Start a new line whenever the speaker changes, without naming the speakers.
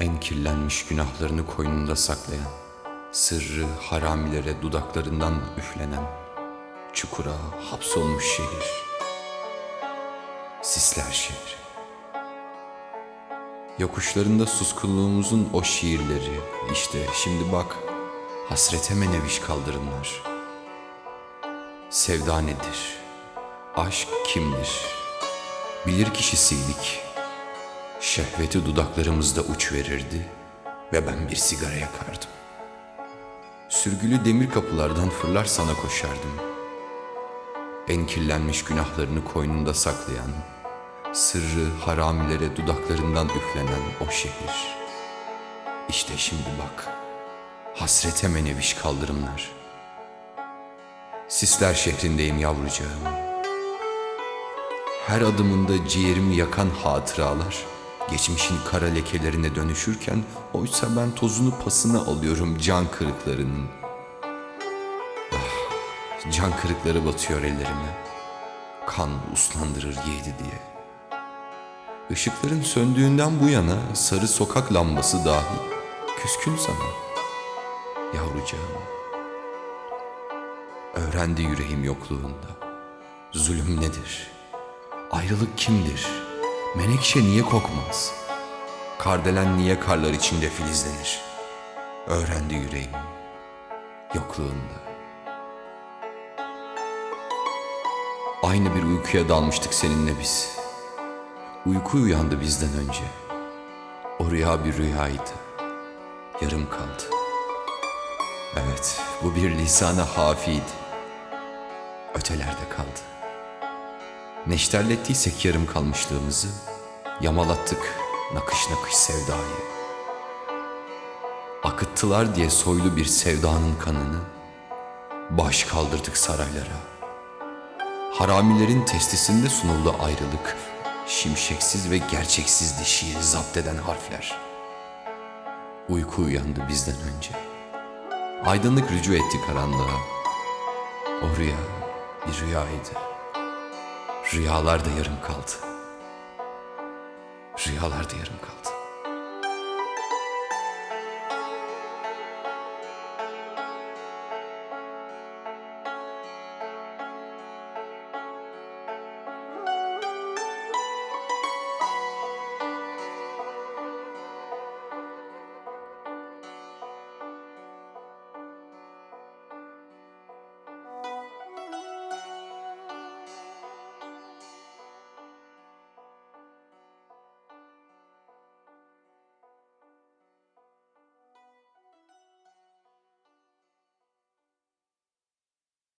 En kirlenmiş günahlarını koynunda saklayan, sırrı haramilere dudaklarından üflenen, çukura hapsolmuş şehir. Sisler şehri. Yokuşlarında suskunluğumuzun o şiirleri, işte şimdi bak, hasrete meneviş kaldırımlar. Sevda nedir? Aşk kimdir? Bilir kişisiydik. Şehveti dudaklarımızda uç verirdi ve ben bir sigara yakardım. Sürgülü demir kapılardan fırlar sana koşardım. En kirlenmiş günahlarını koynunda saklayan, sırrı haramilere dudaklarından üflenen o şehir. İşte şimdi bak, hasrete meneviş kaldırımlar. Sisler şehrindeyim yavrucağım. Her adımında ciğerimi yakan hatıralar, geçmişin kara lekelerine dönüşürken oysa ben tozunu pasını alıyorum can kırıklarının. Ah, can kırıkları batıyor ellerime. Kan uslandırır yedi diye. Işıkların söndüğünden bu yana sarı sokak lambası dahi küskün sana. Yavrucağım. Öğrendi yüreğim yokluğunda. Zulüm nedir? Ayrılık kimdir? Menekşe niye kokmaz? Kardelen niye karlar içinde filizlenir? Öğrendi yüreğim yokluğunda. Aynı bir uykuya dalmıştık seninle biz. Uyku uyandı bizden önce. O rüya bir rüyaydı. Yarım kaldı. Evet, bu bir lisana hafiydi. Ötelerde kaldı. Neşterlettiysek yarım kalmışlığımızı, yamalattık nakış nakış sevdayı. Akıttılar diye soylu bir sevdanın kanını, baş kaldırdık saraylara. Haramilerin testisinde sunuldu ayrılık, şimşeksiz ve gerçeksizdi şiiri zapt eden harfler. Uyku uyandı bizden önce. Aydınlık rücu etti karanlığa. O rüya bir rüyaydı. Rüyalar da yarım kaldı. Rüyalar da yarım kaldı.